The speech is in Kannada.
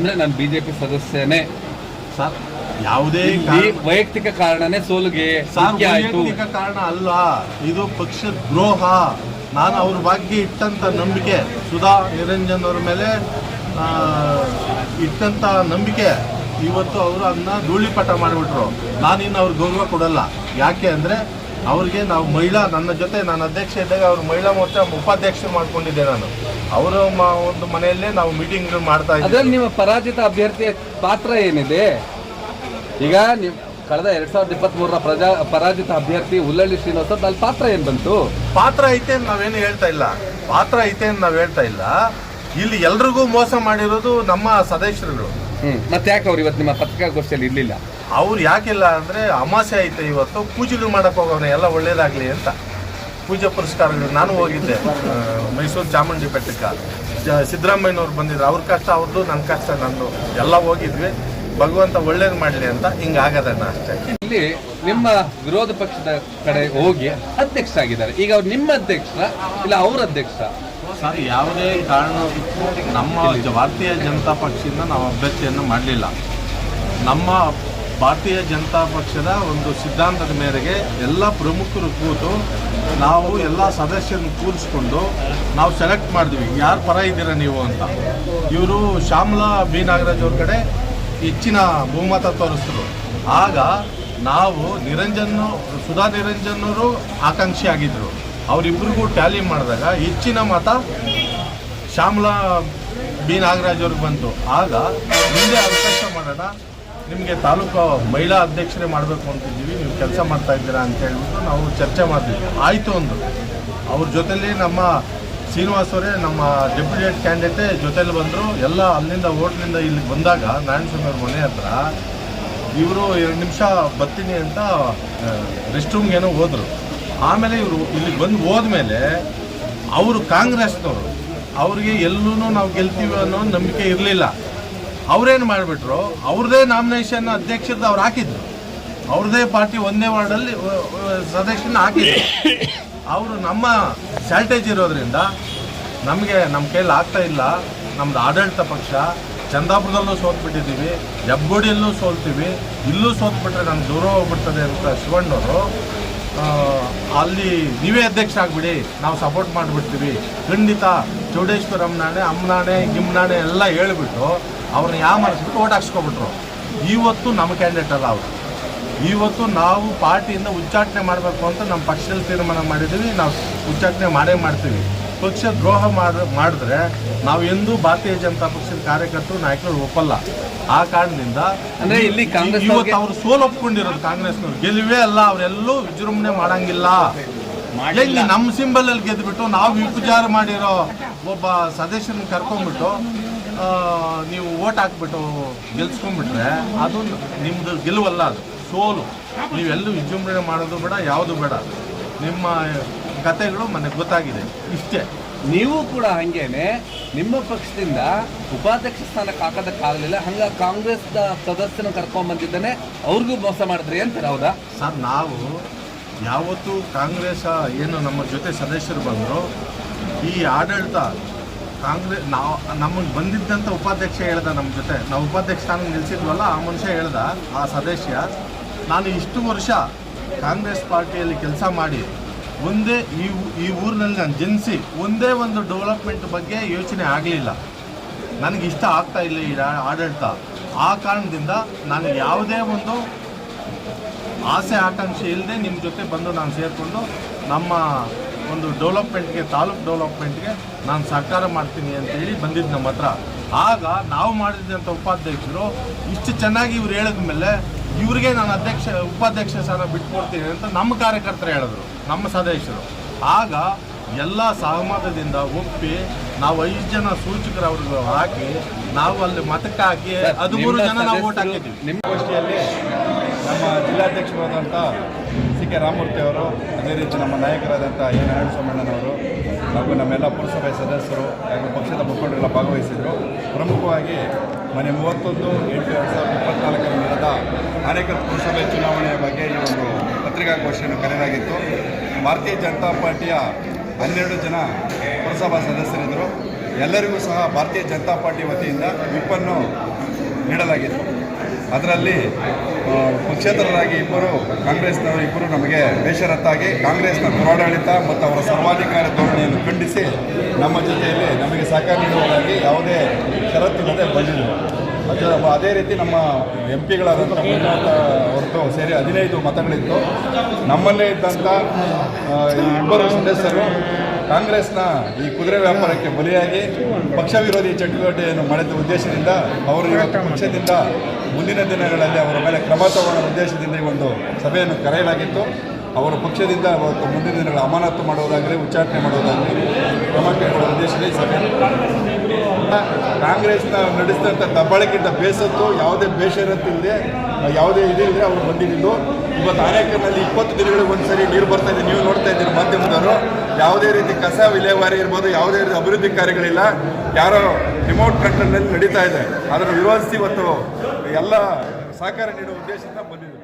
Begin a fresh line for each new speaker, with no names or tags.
ಅಂದ್ರೆ ನಾನು ಬಿಜೆಪಿ ಸದಸ್ಯನೇ.
ಸರ್ ಯಾವುದೇ
ಈ ವೈಯಕ್ತಿಕ ಕಾರಣನೇ ಸೋಲುಗೆ
ಸರ್
ಮುಖ್ಯ ಆಯ್ತು.
ವೈಯಕ್ತಿಕ ಕಾರಣ ಅಲ್ಲ ಇದು ಪಕ್ಷದ ದ್ರೋಹ ನಾನು ಅವ್ರ ಬಗ್ಗೆ ಇಟ್ಟಂತ ನಂಬಿಕೆ ಸುಧಾ ನಿರಂಜನ್ ಅವ್ರ ಮೇಲೆ ಆ, ಇಟ್ಟಂತ ನಂಬಿಕೆ. ಇವತ್ತು ಅವರು ಅದನ್ನ ಧೂಳಿಪಟ ಮಾಡಿಬಿಟ್ರು. ನಾನಿನ್ನು ಅವ್ರಿಗೆ ಗೌರವ ಕೊಡಲ್ಲ. ಯಾಕೆ ಅಂದರೆ ಅವ್ರಿಗೆ ನಾವು ಮಹಿಳಾ ನನ್ನ ಜೊತೆ ನಾನು ಅಧ್ಯಕ್ಷ ಇದ್ದಾಗ ಅವ್ರು ಮಹಿಳಾ ಮೋರ್ಚಾ ಉಪಾಧ್ಯಕ್ಷರು ಮಾಡ್ಕೊಂಡಿದ್ದೆ ನಾನು. ಅವರ ಒಂದು ಮನೆಯಲ್ಲೇ ನಾವು ಮೀಟಿಂಗ್ ಮಾಡ್ತಾ ಇದ್ದೀವಿ.
ಅದ್ರಲ್ಲಿ ನಿಮ್ಮ ಪರಾಜಿತ ಅಭ್ಯರ್ಥಿಯ ಪಾತ್ರ ಏನಿದೆ? ಈಗ ನೀವು ಕಳೆದ ಎರಡ್ ಸಾವಿರದ ಇಪ್ಪತ್ತ್ ಮೂರರ ಪ್ರಜಾ ಪರಾಜಿತ ಅಭ್ಯರ್ಥಿ ಉಲ್ಲಳ್ಳಿ ಶ್ರೀನಿವಾಸ ಅಲ್ಲಿ ಪಾತ್ರ ಏನ್ ಬಂತು?
ಪಾತ್ರ ಐತೆ ಅಂತ ನಾವೇನು ಹೇಳ್ತಾ ಇಲ್ಲ. ಪಾತ್ರ ಐತೆ ಅಂತ ನಾವು ಹೇಳ್ತಾ ಇಲ್ಲ. ಇಲ್ಲಿ ಎಲ್ರಿಗೂ ಮೋಸ ಮಾಡಿರೋದು ನಮ್ಮ ಸದಸ್ಯರುಗಳು.
ಹ್ಮ್. ಮತ್ತೆ ಯಾಕೆ ಅವ್ರು ಇವತ್ತು ನಿಮ್ಮ ಪತ್ರಿಕಾಗೋಷ್ಠಿಯಲ್ಲಿ ಇರ್ಲಿಲ್ಲ?
ಅವ್ರು ಯಾಕಿಲ್ಲ ಅಂದ್ರೆ ಅಮಾಸೆ ಐತೆ ಇವತ್ತು. ಪೂಜೆಗಳು ಮಾಡಕ್ ಹೋಗೋಣ ಎಲ್ಲ ಒಳ್ಳೇದಾಗ್ಲಿ ಅಂತ. ಪೂಜೆ ಪುರಸ್ಕಾರಗಳು. ನಾನು ಹೋಗಿದ್ದೆ ಮೈಸೂರು ಚಾಮುಂಡಿ ಬೆಟ್ಟಕ್ಕೆ. ಸಿದ್ದರಾಮಯ್ಯನವ್ರು ಬಂದಿದ್ರು. ಅವ್ರ ಕಷ್ಟ ಅವ್ರದ್ದು ನನ್ನ ಕಷ್ಟ ನಂದು. ಎಲ್ಲ ಹೋಗಿದ್ವಿ. ಭಗವಂತ ಒಳ್ಳೇದು ಮಾಡಲಿ ಅಂತ ಹಿಂಗೆ ಆಗದನ್ನ ಅಷ್ಟೇ.
ಇಲ್ಲಿ ನಿಮ್ಮ ವಿರೋಧ ಪಕ್ಷದ ಕಡೆ ಹೋಗಿ ಅಧ್ಯಕ್ಷ ಆಗಿದ್ದಾರೆ. ಈಗ ಅವ್ರು ನಿಮ್ಮ ಅಧ್ಯಕ್ಷ ಇಲ್ಲ ಅವ್ರ ಅಧ್ಯಕ್ಷ?
ಸರ್ ಯಾವುದೇ ಕಾರಣ ನಮ್ಮ ಭಾರತೀಯ ಜನತಾ ಪಕ್ಷದಿಂದ ನಾವು ಅಭ್ಯರ್ಥಿಯನ್ನು ಮಾಡಲಿಲ್ಲ. ನಮ್ಮ ಭಾರತೀಯ ಜನತಾ ಪಕ್ಷದ ಒಂದು ಸಿದ್ಧಾಂತದ ಮೇರೆಗೆ ಎಲ್ಲ ಪ್ರಮುಖರು ಕೂತು ನಾವು ಎಲ್ಲ ಸದಸ್ಯರನ್ನು ಕೂರಿಸ್ಕೊಂಡು ನಾವು ಸೆಲೆಕ್ಟ್ ಮಾಡಿದ್ವಿ. ಯಾರು ಪರ ಇದ್ದೀರಾ ನೀವು ಅಂತ. ಇವರು ಶ್ಯಾಮಲಾ ಬಿ. ನಾಗರಾಜ್ ಅವ್ರ ಕಡೆ ಹೆಚ್ಚಿನ ಬಹುಮತ ತೋರಿಸಿದ್ರು. ಆಗ ನಾವು ನಿರಂಜನ್, ಸುಧಾ ನಿರಂಜನ್ ಅವರು ಆಕಾಂಕ್ಷಿ ಆಗಿದ್ದರು ಅವರಿಬ್ಬರಿಗೂ ಟ್ಯಾಲಿ ಮಾಡಿದಾಗ ಹೆಚ್ಚಿನ ಮತ ಶ್ಯಾಮಲಾ ಬಿ. ನಾಗರಾಜ್ ಅವ್ರಿಗೆ ಬಂತು. ಆಗ ಮುಂದೆ ಅವಕಾಶ ಮಾಡೋಣ ನಿಮಗೆ ತಾಲೂಕು ಮಹಿಳಾ ಅಧ್ಯಕ್ಷರೇ ಮಾಡಬೇಕು ಅಂತಿದ್ದೀವಿ, ನೀವು ಕೆಲಸ ಮಾಡ್ತಾ ಇದ್ದೀರಾ ಅಂತ ಹೇಳ್ಬಿಟ್ಟು ನಾವು ಚರ್ಚೆ ಮಾಡ್ತೀವಿ. ಆಯಿತು ಅಂದರು. ಅವ್ರ ಜೊತೆಲಿ ನಮ್ಮ ಶ್ರೀನಿವಾಸ್ ಅವರೇ, ನಮ್ಮ ಡೆಪ್ಯೂಟೇಟ್ ಕ್ಯಾಂಡಿಡೇಟೇ ಜೊತೆಲಿ ಬಂದರು. ಎಲ್ಲ ಅಲ್ಲಿಂದ, ಹೋಟ್ಲಿಂದ ಇಲ್ಲಿಗೆ ಬಂದಾಗ ನಾರಾಯಣಸ್ವಾಮಿ ಅವ್ರ ಮನೆ ಹತ್ರ ಇವರು ಎರಡು ನಿಮಿಷ ಬರ್ತೀನಿ ಅಂತ ರೆಸ್ಟ್ ರೂಮ್ಗೆ ಏನೋ ಹೋದರು. ಆಮೇಲೆ ಇವರು ಇಲ್ಲಿಗೆ ಬಂದು ಹೋದ್ಮೇಲೆ ಅವರು ಕಾಂಗ್ರೆಸ್ನವರು, ಅವ್ರಿಗೆ ಎಲ್ಲೂ ನಾವು ಗೆಲ್ತೀವಿ ಅನ್ನೋ ನಂಬಿಕೆ ಇರಲಿಲ್ಲ. ಅವ್ರೇನು ಮಾಡಿಬಿಟ್ರು ಅವ್ರದ್ದೇ ನಾಮಿನೇಷನ್ ಅಧ್ಯಕ್ಷರದ್ದು ಅವ್ರು ಹಾಕಿದ್ರು. ಅವ್ರದ್ದೇ ಪಾರ್ಟಿ ಒಂದೇ ವಾರ್ಡಲ್ಲಿ ಸದಸ್ಯನ ಹಾಕಿದ್ರು. ಅವರು ನಮ್ಮ ಶಾರ್ಟೇಜ್ ಇರೋದ್ರಿಂದ ನಮಗೆ ನಮ್ಮ ಕೈಲಿ ಆಗ್ತಾ ಇಲ್ಲ. ನಮ್ದು ಆಡಳಿತ ಪಕ್ಷ, ಚಂದಾಪುರದಲ್ಲೂ ಸೋತ್ಬಿಟ್ಟಿದ್ದೀವಿ ಜಬ್ಬುಡಿಯಲ್ಲೂ ಸೋಲ್ತೀವಿ. ಇಲ್ಲೂ ಸೋತ್ಬಿಟ್ರೆ ನಮ್ಗೆ ದೂರ ಹೋಗ್ಬಿಡ್ತದೆ ಅಂತ ಶಿವಣ್ಣವರು. ಅಲ್ಲಿ ನೀವೇ ಅಧ್ಯಕ್ಷ ಆಗಿಬಿಡಿ, ನಾವು ಸಪೋರ್ಟ್ ಮಾಡಿಬಿಡ್ತೀವಿ. ಖಂಡಿತ ಚೌಡೇಶ್ವರ ಅಮ್ಮನಾಣೆ ಅಮ್ಮನಾಣೆ ಗಿಮ್ನಾಣೆ ಎಲ್ಲ ಹೇಳಿಬಿಟ್ಟು ಅವ್ರನ್ನ ಯಾವ ಮಾಡಿಸ್ಬಿಟ್ಟು ಓಟ್ ಹಾಕ್ಸ್ಕೊಬಿಟ್ರು. ಇವತ್ತು ನಮ್ಮ ಕ್ಯಾಂಡಿಡೇಟ್ ಅಲ್ಲ ಅವರು. ಇವತ್ತು ನಾವು ಪಾರ್ಟಿಯಿಂದ ಉಚ್ಚಾಟನೆ ಮಾಡಬೇಕು ಅಂತ ನಮ್ಮ ಪಕ್ಷದಲ್ಲಿ ತೀರ್ಮಾನ ಮಾಡಿದ್ದೀವಿ, ನಾವು ಉಚ್ಚಾಟನೆ ಮಾಡೇ ಮಾಡ್ತೀವಿ. ಪಕ್ಷ ದ್ರೋಹ ಮಾಡ ಮಾಡಿದ್ರೆ ನಾವು ಎಂದೂ ಭಾರತೀಯ ಜನತಾ ಪಕ್ಷದ ಕಾರ್ಯಕರ್ತರು ನಾಯಕರು ಒಪ್ಪಲ್ಲ. ಆ ಕಾರಣದಿಂದ
ಅಂದ್ರೆ ಇಲ್ಲಿ ಕಾಂಗ್ರೆಸ್
ಇವತ್ತು ಅವರು ಸೋಲು ಒಪ್ಕೊಂಡಿರೋದು ಕಾಂಗ್ರೆಸ್ನವ್ರು. ಗೆಲುವೇ ಅಲ್ಲ ಅವರೆಲ್ಲೂ ವಿಜೃಂಭಣೆ ಮಾಡಂಗಿಲ್ಲ. ಇಲ್ಲಿ ನಮ್ಮ ಸಿಂಬಲ್ ಅಲ್ಲಿ ಗೆದ್ಬಿಟ್ಟು ನಾವು ವಿಪಚಾರ ಮಾಡಿರೋ ಒಬ್ಬ ಸದಸ್ಯನ ಕರ್ಕೊಂಡ್ಬಿಟ್ಟು ನೀವು ಓಟ್ ಹಾಕ್ಬಿಟ್ಟು ಗೆಲ್ಸ್ಕೊಂಡ್ಬಿಟ್ರೆ ಅದು ನಿಮ್ದು ಗೆಲುವಲ್ಲ ಅದು. ಸೋಲು. ನೀವೆಲ್ಲೂ ವಿಜೃಂಭಣೆ ಮಾಡೋದು ಬೇಡ ಯಾವುದು ಬೇಡ. ನಿಮ್ಮ ಕತೆಗಳು ನನಗೆ ಗೊತ್ತಾಗಿದೆ. ಇಷ್ಟೇ.
ನೀವು ಕೂಡ ಹಂಗೇನೆ ನಿಮ್ಮ ಪಕ್ಷದಿಂದ ಉಪಾಧ್ಯಕ್ಷ ಸ್ಥಾನಕ್ಕೆ ಹಾಕೋದಕ್ಕಾಗಲಿಲ್ಲ ಹಂಗ ಕಾಂಗ್ರೆಸ್ ಸದಸ್ಯನ ಕರ್ಕೊಂಡ್ ಬಂದಿದ್ದಾನೆ ಅವ್ರಿಗೂ ಮೋಸ ಮಾಡಿದ್ರಿ ಅಂತಾರೆ ಹೌದಾ?
ಸರ್ ನಾವು ಯಾವತ್ತೂ ಕಾಂಗ್ರೆಸ್ ಏನು ನಮ್ಮ ಜೊತೆ ಸದಸ್ಯರು ಬಂದರು ಈ ಆಡಳಿತ ಕಾಂಗ್ರೆಸ್ ನಾವು ನಮಗೆ ಬಂದಿದ್ದಂಥ ಉಪಾಧ್ಯಕ್ಷ ಹೇಳ್ದ ನಮ್ಮ ಜೊತೆ. ನಾವು ಉಪಾಧ್ಯಕ್ಷ ಸ್ಥಾನ ನಿಲ್ಲಿಸಿದ್ವಲ್ಲ ಆ ಮನುಷ್ಯ ಹೇಳ್ದ ಆ ಸದಸ್ಯ ನಾನು ಇಷ್ಟು ವರ್ಷ ಕಾಂಗ್ರೆಸ್ ಪಾರ್ಟಿಯಲ್ಲಿ ಕೆಲಸ ಮಾಡಿ ಒಂದೇ ಈ ಈ ಊರಿನಲ್ಲಿ ನಾನು ಜನಿಸಿ ಒಂದೇ ಒಂದು ಡೆವಲಪ್ಮೆಂಟ್ ಬಗ್ಗೆ ಯೋಚನೆ ಆಗಲಿಲ್ಲ. ನನಗೆ ಇಷ್ಟ ಆಗ್ತಾ ಇಲ್ಲ ಈ ಆಡಳಿತ. ಆ ಕಾರಣದಿಂದ ನಾನು ಯಾವುದೇ ಒಂದು ಆಸೆ ಆಕಾಂಕ್ಷೆ ಇಲ್ಲದೆ ನಿಮ್ಮ ಜೊತೆ ಬಂದು ನಾನು ಸೇರಿಕೊಂಡು ನಮ್ಮ ಒಂದು ಡೆವಲಪ್ಮೆಂಟ್ಗೆ ತಾಲೂಕು ಡೆವಲಪ್ಮೆಂಟ್ಗೆ ನಾನು ಸಹಕಾರ ಮಾಡ್ತೀನಿ ಅಂತೇಳಿ ಬಂದಿದ್ದು ನಮ್ಮ ಹತ್ರ. ಆಗ ನಾವು ಮಾಡಿದಂಥ ಉಪಾಧ್ಯಕ್ಷರು ಇಷ್ಟು ಚೆನ್ನಾಗಿ ಇವ್ರು ಹೇಳಿದ ಮೇಲೆ ಇವ್ರಿಗೆ ನಾನು ಅಧ್ಯಕ್ಷ ಉಪಾಧ್ಯಕ್ಷ ಸ್ಥಾನ ಬಿಟ್ಕೊಡ್ತೀನಿ ಅಂತ ನಮ್ಮ ಕಾರ್ಯಕರ್ತರು ಹೇಳಿದ್ರು ನಮ್ಮ ಸದಸ್ಯರು. ಆಗ ಎಲ್ಲ ಸಹಮತದಿಂದ ಒಪ್ಪಿ ನಾವು ಐದು ಜನ ಸೂಚಕರು ಅವ್ರಿಗೆ ಹಾಕಿ ನಾವು ಅಲ್ಲಿ ಮತಕ್ಕೆ ಹಾಕಿ ಹದಿಮೂರು ಜನ ನಾವು ಓಟ್
ಹಾಕಿದ್ದೀವಿ
ಹಾಕಿದ್ವಿ.
ನಿಮ್ಮ
ಗೋಷ್ಠಿಯಲ್ಲಿ ನಮ್ಮ ಜಿಲ್ಲಾಧ್ಯಕ್ಷರಾದಂಥ ಸಿ ಕೆ ರಾಮಮೂರ್ತಿ ಅವರು ಅದೇ ರೀತಿ ನಮ್ಮ ನಾಯಕರಾದಂಥ ಎ ನಾರಾಯಣ ಸೋಮಣ್ಣನವರು ಹಾಗೂ ನಮ್ಮೆಲ್ಲ ಪುರಸಭೆ ಸದಸ್ಯರು ಹಾಗೂ ಪಕ್ಷದ ಮುಖಂಡರೆಲ್ಲ ಭಾಗವಹಿಸಿದರು. ಪ್ರಮುಖವಾಗಿ ಮನೆ ಮೂವತ್ತೊಂದು, ಎಂಟು ಎರಡು ಸಾವಿರದ ಇಪ್ಪತ್ನಾಲ್ಕರ ನಡೆದ ಅನೇಕ ಪುರಸಭೆ ಚುನಾವಣೆಯ ಬಗ್ಗೆ ಈ ಒಂದು ಪತ್ರಿಕಾಗೋಷ್ಠಿಯನ್ನು ಕರೆಯಲಾಗಿತ್ತು. ಭಾರತೀಯ ಜನತಾ ಪಾರ್ಟಿಯ ಹನ್ನೆರಡು ಜನ ಪುರಸಭಾ ಸದಸ್ಯರಿದ್ದರು. ಎಲ್ಲರಿಗೂ ಸಹ ಭಾರತೀಯ ಜನತಾ ಪಾರ್ಟಿ ವತಿಯಿಂದ ವಿಪ್ಪನ್ನು ನೀಡಲಾಗಿತ್ತು. ಅದರಲ್ಲಿ ಪಕ್ಷೇತರರಾಗಿ ಇಬ್ಬರು, ಕಾಂಗ್ರೆಸ್ನವರು ಇಬ್ಬರು ನಮಗೆ ಬೇಷರತ್ತಾಗಿ ಕಾಂಗ್ರೆಸ್ನ ದುರಾಡಳಿತ ಮತ್ತು ಅವರ ಸರ್ವಾಧಿಕಾರ ಧೋರಣೆಯನ್ನು ಖಂಡಿಸಿ ನಮ್ಮ ಜೊತೆಯಲ್ಲಿ ನಮಗೆ ಸಹಕಾರ ನೀಡುವುದಾಗಿ ಯಾವುದೇ ಷರತ್ತಿಲ್ಲದೆ ಬಂದಿದ್ದರು ಅದು ಅದೇ ರೀತಿ ನಮ್ಮ ಎಂ ಪಿಗಳಾದಂಥ ಮಂಜುನಾಥ ಹೊರತು ಸೇರಿ ಹದಿನೈದು ಮತಗಳಿತ್ತು. ನಮ್ಮಲ್ಲೇ ಇದ್ದಂಥ ಇಬ್ಬರು ಸದಸ್ಯರು ಕಾಂಗ್ರೆಸ್ನ ಈ ಕುದುರೆ ವ್ಯಾಪಾರಕ್ಕೆ ಬಲಿಯಾಗಿ ಪಕ್ಷ ವಿರೋಧಿ ಚಟುವಟಿಕೆಯನ್ನು ಮಾಡಿದ ಉದ್ದೇಶದಿಂದ ಅವರು ಇವತ್ತು ಪಕ್ಷದಿಂದ ಮುಂದಿನ ದಿನಗಳಲ್ಲಿ ಅವರ ಮೇಲೆ ಕ್ರಮ ತಗೊಳ್ಳುವ ಉದ್ದೇಶದಿಂದ ಈ ಒಂದು ಸಭೆಯನ್ನು ಕರೆಯಲಾಗಿತ್ತು. ಅವರು ಪಕ್ಷದಿಂದ ಅವತ್ತು ಮುಂದಿನ ದಿನಗಳ ಅಮಾನತು ಮಾಡುವುದಾಗಲಿ ಉಚ್ಚಾಟನೆ ಮಾಡುವುದಾಗಲಿ ಕ್ರಮ ಕೈಗೊಳ್ಳುವ ಉದ್ದೇಶದಲ್ಲಿ ಸಭೆ ಕಾಂಗ್ರೆಸ್ನ ನಡೆಸಿದಂಥ ದಬ್ಬಾಳಿಕೆಯಿಂದ ಬೇಸತ್ತು ಯಾವುದೇ ಬೇಷರತ್ತಿಲ್ಲದೆ ಯಾವುದೇ ಇದಿಲ್ಲದೆ ಅವರು ಬಂದಿದ್ದು. ಇವತ್ತು ಆನೇಕಲ್ನಲ್ಲಿ ಇಪ್ಪತ್ತು ದಿನಗಳಿಗೆ ಒಂದು ಸರಿ ನೀರು ಬರ್ತಾ ಇದೆ. ನೀವು ನೋಡ್ತಾ ಇದ್ದೀರಿ ಮಾಧ್ಯಮದವರು. ಯಾವುದೇ ರೀತಿ ಕಸ ವಿಲೇವಾರಿ ಇರ್ಬೋದು, ಯಾವುದೇ ರೀತಿ ಅಭಿವೃದ್ಧಿ ಕಾರ್ಯಗಳಿಲ್ಲ. ಯಾರೋ ರಿಮೋಟ್ ಕಂಟ್ರೋಲ್ನಲ್ಲಿ ನಡೀತಾ ಇದೆ. ಅದನ್ನು ವಿರೋಧಿಸಿ ಇವತ್ತು ಎಲ್ಲ ಸಹಕಾರ ನೀಡುವ ಉದ್ದೇಶದಿಂದ ಬಂದಿದೆ.